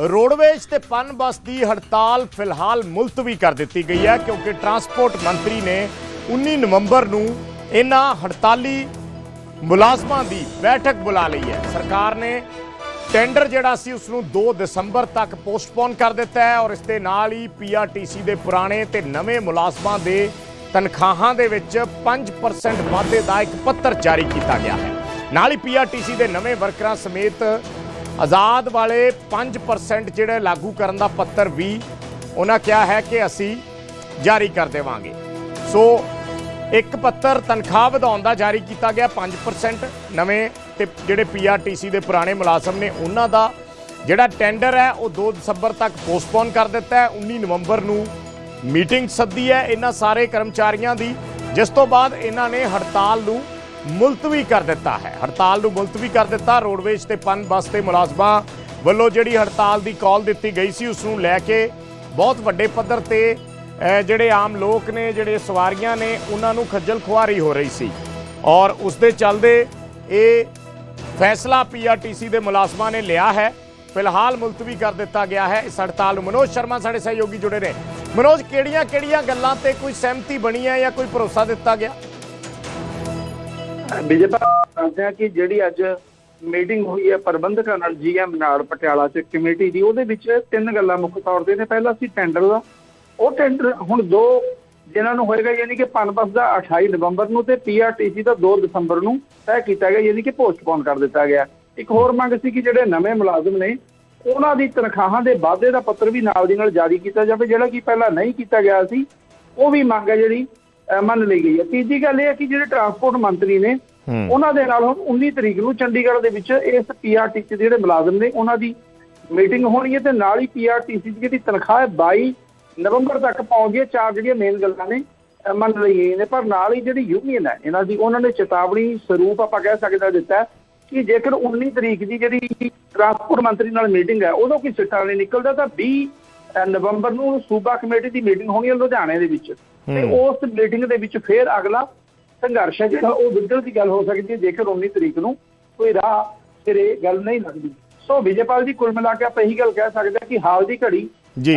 Roadways ਤੇ ਪਨ ਬੱਸ ਦੀ ਹੜਤਾਲ ਫਿਲਹਾਲ ਮੁਲਤਵੀ ਕਰ ਦਿੱਤੀ ਗਈ ਹੈ ਕਿਉਂਕਿ ਟਰਾਂਸਪੋਰਟ ਮੰਤਰੀ ਨੇ 19 ਨਵੰਬਰ ਨੂੰ ਇਹਨਾਂ ਹੜਤਾਲੀ ਮੁਲਾਜ਼ਮਾਂ ਦੀ ਬੈਠਕ ਬੁਲਾ ਲਈ ਹੈ। ਸਰਕਾਰ ਨੇ ਟੈਂਡਰ ਜਿਹੜਾ ਸੀ ਉਸ ਨੂੰ 2 ਦਸੰਬਰ ਤੱਕ ਪੋਸਟਪੋਨ ਕਰ ਦਿੱਤਾ ਹੈ ਔਰ ਇਸ ਦੇ ਨਾਲ ਹੀ ਪੀਆਰਟੀਸੀ ਦੇ ਪੁਰਾਣੇ ਤੇ ਨਵੇਂ ਮੁਲਾਜ਼ਮਾਂ ਦੇ ਤਨਖਾਹਾਂ ਦੇ ਵਿੱਚ 5% ਵਾਧੇ ਦਾ ਇੱਕ ਪੱਤਰ ਜਾਰੀ ਕੀਤਾ ਗਿਆ ਹੈ। ਨਾਲ ਹੀ ਪੀਆਰਟੀਸੀ ਦੇ ਨਵੇਂ ਵਰਕਰਾਂ ਸਮੇਤ ਆਜ਼ਾਦ ਵਾਲੇ 5% ਜਿਹੜੇ ਲਾਗੂ ਕਰਨ ਦਾ ਪੱਤਰ ਵੀ ਉਹਨਾਂ ਕਿਹਾ ਹੈ ਕਿ ਅਸੀਂ ਜਾਰੀ ਕਰ ਦੇਵਾਂਗੇ। ਸੋ ਇੱਕ ਪੱਤਰ ਤਨਖਾਹ ਵਧਾਉਣ ਦਾ ਜਾਰੀ ਕੀਤਾ ਗਿਆ 5% ਨਵੇਂ ਤੇ ਜਿਹੜੇ ਪੀਆਰਟੀਸੀ ਦੇ ਪੁਰਾਣੇ ਮੁਲਾਜ਼ਮ ਨੇ, ਉਹਨਾਂ ਦਾ ਜਿਹੜਾ ਟੈਂਡਰ ਹੈ, ਉਹ 2 ਦਸੰਬਰ ਤੱਕ ਪੋਸਟਪੋਨ ਕਰ ਦਿੱਤਾ ਹੈ। 19 ਨਵੰਬਰ ਨੂੰ ਮੀਟਿੰਗ ਸੱਦੀ ਹੈ ਇਹਨਾਂ ਸਾਰੇ ਕਰਮਚਾਰੀਆਂ ਦੀ। ਜਿਸ ਤੋਂ ਬਾਅਦ ਇਹਨਾਂ ਨੇ ਹੜਤਾਲ ਨੂੰ ਮੁਲਤਵੀ ਕਰ ਦਿੱਤਾ ਹੈ। ਹੜਤਾਲ ਨੂੰ ਮੁਲਤਵੀ ਕਰ ਦਿੱਤਾ। ਰੋਡਵੇਜ਼ ਤੇ ਪਨ ਬੱਸ ਤੇ ਮੁਲਾਜ਼ਮਾਂ ਵੱਲੋਂ ਜਿਹੜੀ ਹੜਤਾਲ ਦੀ ਕਾਲ ਦਿੱਤੀ ਗਈ ਸੀ, ਉਸ ਨੂੰ ਲੈ ਕੇ ਬਹੁਤ ਵੱਡੇ ਪੱਧਰ ਤੇ ਜਿਹੜੇ ਆਮ ਲੋਕ ਨੇ, ਜਿਹੜੇ ਸਵਾਰੀਆਂ ਨੇ, ਉਹਨਾਂ ਨੂੰ ਖੱਜਲ ਖੁਆਰੀ ਹੋ ਰਹੀ ਸੀ। ਔਰ ਉਸ ਦੇ ਚੱਲਦੇ ਇਹ ਫੈਸਲਾ ਪੀਆਰਟੀਸੀ ਦੇ ਮੁਲਾਜ਼ਮਾਂ ਨੇ ਲਿਆ ਹੈ। ਫਿਲਹਾਲ ਮੁਲਤਵੀ ਕਰ ਦਿੱਤਾ ਗਿਆ ਹੈ। ਇਸ ਹੜਤਾਲ ਨੂੰ ਮਨੋਜ ਸ਼ਰਮਾ ਸਾਡੇ ਸਹਿਯੋਗੀ ਜੁੜੇ ਨੇ। ਮਨੋਜ ਕਿਹੜੀਆਂ ਕਿਹੜੀਆਂ ਗੱਲਾਂ ਤੇ ਕੋਈ ਸਹਿਮਤੀ ਬਣੀ ਹੈ ਜਾਂ ਕੋਈ ਭਰੋਸਾ ਦਿੱਤਾ ਗਿਆ? ਬੀਜੇਪੀ ਦੱਸਦੇ ਆ ਕਿ ਜਿਹੜੀ ਅੱਜ ਮੀਟਿੰਗ ਹੋਈ ਹੈ ਪ੍ਰਬੰਧਕਾਂ ਨਾਲ ਜੀਐਮ ਨਾੜ ਪਟਿਆਲਾ ਚ ਕਮੇਟੀ ਦੀ, ਉਹਦੇ ਵਿੱਚ ਤਿੰਨ ਗੱਲਾਂ ਮੁੱਖ ਤੌਰ ਤੇ ਨੇ। ਪਹਿਲਾ ਸੀ ਟੈਂਡਰ ਦਾ। ਉਹ ਟੈਂਡਰ ਹੁਣ ਦੋ ਜਿਨ੍ਹਾਂ ਨੂੰ ਹੋਏਗਾ, ਯਾਨੀ ਕਿ ਪਨਬਸ ਦਾ 28 ਨਵੰਬਰ ਨੂੰ ਤੇ ਪੀਆਰਟੀਸੀ ਦਾ 2 ਦਸੰਬਰ ਨੂੰ ਤੈਅ ਕੀਤਾ ਗਿਆ, ਯਾਨੀ ਕਿ ਪੋਸਟਪੋਨ ਕਰ ਦਿੱਤਾ ਗਿਆ। ਇੱਕ ਹੋਰ ਮੰਗ ਸੀ ਕਿ ਜਿਹੜੇ ਨਵੇਂ ਮੁਲਾਜ਼ਮ ਨੇ, ਉਹਨਾਂ ਦੀ ਤਨਖਾਹਾਂ ਦੇ ਵਾਧੇ ਦਾ ਪੱਤਰ ਵੀ ਨਾਲ ਦੀ ਨਾਲ ਜਾਰੀ ਕੀਤਾ ਜਾਵੇ। ਜਿਹੜਾ ਕਿ ਪਹਿਲਾਂ ਨਹੀਂ ਕੀਤਾ ਗਿਆ ਸੀ, ਉਹ ਵੀ ਮੰਗ ਹੈ ਜਿਹੜੀ ਮੰਨ ਲਈ ਗਈ ਹੈ। ਤੀਜੀ ਗੱਲ ਇਹ ਹੈ ਕਿ ਜਿਹੜੇ ਟਰਾਂਸਪੋਰਟ ਮੰਤਰੀ ਨੇ ਉਹਨਾਂ ਦੇ ਨਾਲ ਹੁਣ 19 ਤਰੀਕ ਨੂੰ ਚੰਡੀਗੜ੍ਹ ਦੇ ਵਿੱਚ ਇਸ ਪੀਆਰਟੀਸੀ ਦੇ ਜਿਹੜੇ ਮੁਲਾਜ਼ਮ ਨੇ ਉਹਨਾਂ ਦੀ ਮੀਟਿੰਗ ਹੋਣੀ ਹੈ ਤੇ ਨਾਲ ਹੀ ਪੀਆਰਟੀਸੀ ਦੀ ਜਿਹੜੀ ਤਨਖਾਹ ਹੈ 22 ਨਵੰਬਰ ਤੱਕ ਪਹੁੰਚਦੀ ਹੈ। ਚਾਰ ਜਿਹੜੀਆਂ ਮੇਨ ਗੱਲਾਂ ਨੇ ਮੰਨ ਲਈ ਗਈਆਂ ਨੇ। ਪਰ ਨਾਲ ਹੀ ਜਿਹੜੀ ਯੂਨੀਅਨ ਹੈ ਇਹਨਾਂ ਦੀ ਉਹਨਾਂ ਨੇ ਚੇਤਾਵਨੀ ਸਰੂਪ ਆਪਾਂ ਕਹਿ ਸਕਦੇ ਹਾਂ ਦਿੱਤਾ ਕਿ ਜੇਕਰ 19 ਤਰੀਕ ਦੀ ਜਿਹੜੀ ਟਰਾਂਸਪੋਰਟ ਮੰਤਰੀ ਨਾਲ ਮੀਟਿੰਗ ਹੈ ਉਦੋਂ ਕੋਈ ਸਿੱਟਾ ਨਹੀਂ ਨਿਕਲਦਾ ਤਾਂ 20 ਅਹ, ਨਵੰਬਰ ਨੂੰ ਸੂਬਾ ਕਮੇਟੀ ਦੀ ਮੀਟਿੰਗ ਹੋਣੀ ਹੈ ਲੁਧਿਆਣੇ ਦੇ ਵਿੱਚ। ਤੇ ਉਸ ਮੀਟਿੰਗ ਦੇ ਵਿੱਚ ਫੇਰ ਅਗਲਾ ਸੰਘਰਸ਼ ਹੈ ਜਿਹੜਾ ਉਹ ਵਿਗੜਨ ਦੀ ਗੱਲ ਹੋ ਸਕਦੀ ਹੈ ਜੇਕਰ 19 ਤਰੀਕ ਨੂੰ ਕੋਈ ਰਾਹ ਸਿਰੇ ਗੱਲ ਨਹੀਂ ਲੱਗਦੀ। ਸੋ ਵਿਜੇਪਾਲ ਜੀ ਕੁੱਲ ਮਿਲਾ ਕੇ ਆਪਾਂ ਇਹੀ ਗੱਲ ਕਹਿ ਸਕਦੇ ਹਾਂ ਕਿ ਹਾਲ ਦੀ ਘੜੀ।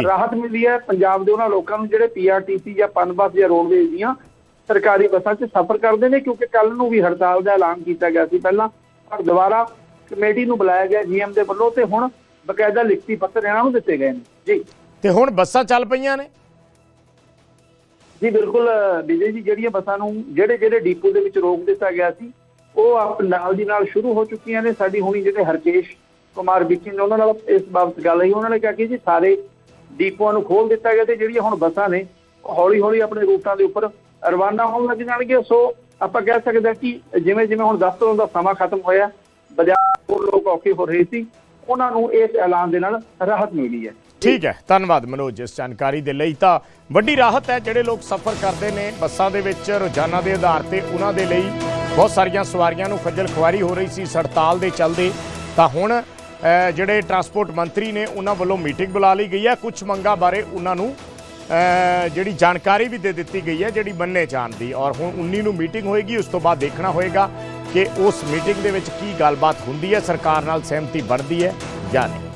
ਰਾਹਤ ਮਿਲੀ ਹੈ। ਪੰਜਾਬ ਦੇ ਉਹਨਾਂ ਲੋਕਾਂ ਨੂੰ ਜਿਹੜੇ ਪੀਆਰਟੀਸੀ ਜਾਂ ਪਨਬਸ ਜਾਂ ਰੋਡਵੇਜ਼ ਦੀਆਂ ਸਰਕਾਰੀ ਬੱਸਾਂ 'ਚ ਸਫ਼ਰ ਕਰਦੇ ਨੇ ਕਿਉਂਕਿ ਕੱਲ ਨੂੰ ਵੀ ਹੜਤਾਲ ਦਾ ਐਲਾਨ ਕੀਤਾ ਗਿਆ ਸੀ ਪਹਿਲਾਂ। ਪਰ ਦੁਬਾਰਾ ਕਮੇਟੀ ਨੂੰ ਬੁਲਾਇਆ ਗਿਆ ਜੀਐਮ ਦੇ ਵੱਲੋਂ ਤੇ ਹੁਣ ਬਕਾਇਦਾ ਲਿਖਤੀ ਪੱਤਰ ਇਹਨਾਂ ਨੂੰ ਦਿੱਤੇ ਗਏ ਨੇ। ਜੀ। ਤੇ ਹੁਣ ਬੱਸਾਂ ਚੱਲ ਪਈਆਂ ਨੇ। ਜੀ, ਬਿਲਕੁਲ, ਵਿਜੇ ਜੀ, ਜਿਹੜੀਆਂ ਬੱਸਾਂ ਨੂੰ, ਜਿਹੜੇ ਜਿਹੜੇ ਡੀਪੂ ਦੇ ਵਿੱਚ ਰੋਕ ਦਿੱਤਾ ਗਿਆ ਸੀ, ਉਹ ਆਪ ਨਾਲ ਦੀ ਨਾਲ ਸ਼ੁਰੂ ਹੋ ਚੁੱਕੀਆਂ ਨੇ। ਸਾਡੀ ਹੁਣੀ ਜਿਹੜੇ ਹਰਕੇਸ਼ ਕੁਮਾਰ ਵਿੱਕੀ ਨੇ, ਉਹਨਾਂ ਨਾਲ ਇਸ ਬਾਬਤ ਗੱਲ ਹੋਈ, ਉਹਨਾਂ ਨੇ ਕਿਹਾ ਕਿ ਜੀ, ਸਾਰੇ ਡੀਪੂਆਂ ਨੂੰ ਖੋਲ ਦਿੱਤਾ ਗਿਆ ਤੇ ਜਿਹੜੀਆਂ ਹੁਣ ਬੱਸਾਂ ਨੇ ਹੌਲੀ ਹੌਲੀ ਆਪਣੇ ਰੂਟਾਂ ਦੇ ਉੱਪਰ ਰਵਾਨਾ ਹੋਣ ਲੱਗ ਜਾਣਗੇ ਸੋ, ਆਪਾਂ ਕਹਿ ਸਕਦੇ ਹਾਂ ਕਿ ਜਿਵੇਂ ਜਿਵੇਂ ਹੁਣ ਦਫ਼ਤਰਾਂ ਦਾ ਸਮਾਂ ਖਤਮ ਹੋਇਆ, ਬਾਜ਼ਾਰ ਤੋਂ ਲੋਕ ਔਖੇ ਹੋ ਰਹੇ ਸੀ, ਉਹਨਾਂ ਨੂੰ ਇਸ ਐਲਾਨ ਦੇ ਨਾਲ ਰਾਹਤ ਮਿਲੀ ਹੈ। ਠੀਕ ਹੈ, ਧੰਨਵਾਦ ਮਨੋਜ ਇਸ ਜਾਣਕਾਰੀ ਦੇ ਲਈ। ਤਾਂ ਵੱਡੀ ਰਾਹਤ ਹੈ ਜਿਹੜੇ ਲੋਕ ਸਫ਼ਰ ਕਰਦੇ ਨੇ ਬੱਸਾਂ ਦੇ ਵਿੱਚ, ਰੋਜ਼ਾਨਾ ਦੇ ਆਧਾਰ ਤੇ ਉਹਨਾਂ ਦੇ ਲਈ। ਬਹੁਤ ਸਾਰੀਆਂ ਸਵਾਰੀਆਂ ਨੂੰ ਖੱਜਲ ਖੁਆਰੀ ਹੋ ਰਹੀ ਸੀ ਇਸ ਹੜਤਾਲ ਦੇ ਚੱਲਦੇ। ਤਾਂ ਹੁਣ ਜਿਹੜੇ ਟਰਾਂਸਪੋਰਟ ਮੰਤਰੀ ਨੇ ਉਹਨਾਂ ਵੱਲੋਂ ਮੀਟਿੰਗ ਬੁਲਾ ਲਈ ਗਈ ਹੈ। ਕੁਝ ਮੰਗਾਂ ਬਾਰੇ ਉਹਨਾਂ ਨੂੰ ਜਿਹੜੀ ਜਾਣਕਾਰੀ ਵੀ ਦੇ ਦਿੱਤੀ ਗਈ ਹੈ, ਜਿਹੜੀ ਮੰਨੇ ਜਾਣ ਦੀ। ਔਰ ਹੁਣ 19 ਨੂੰ ਮੀਟਿੰਗ ਹੋਏਗੀ, ਉਸ ਤੋਂ ਬਾਅਦ ਦੇਖਣਾ ਹੋਏਗਾ ਕਿ ਉਸ ਮੀਟਿੰਗ ਦੇ ਵਿੱਚ ਕੀ ਗੱਲਬਾਤ ਹੁੰਦੀ ਹੈ, ਸਰਕਾਰ ਨਾਲ ਸਹਿਮਤੀ ਬਣਦੀ ਹੈ ਜਾਂ ਨਹੀਂ।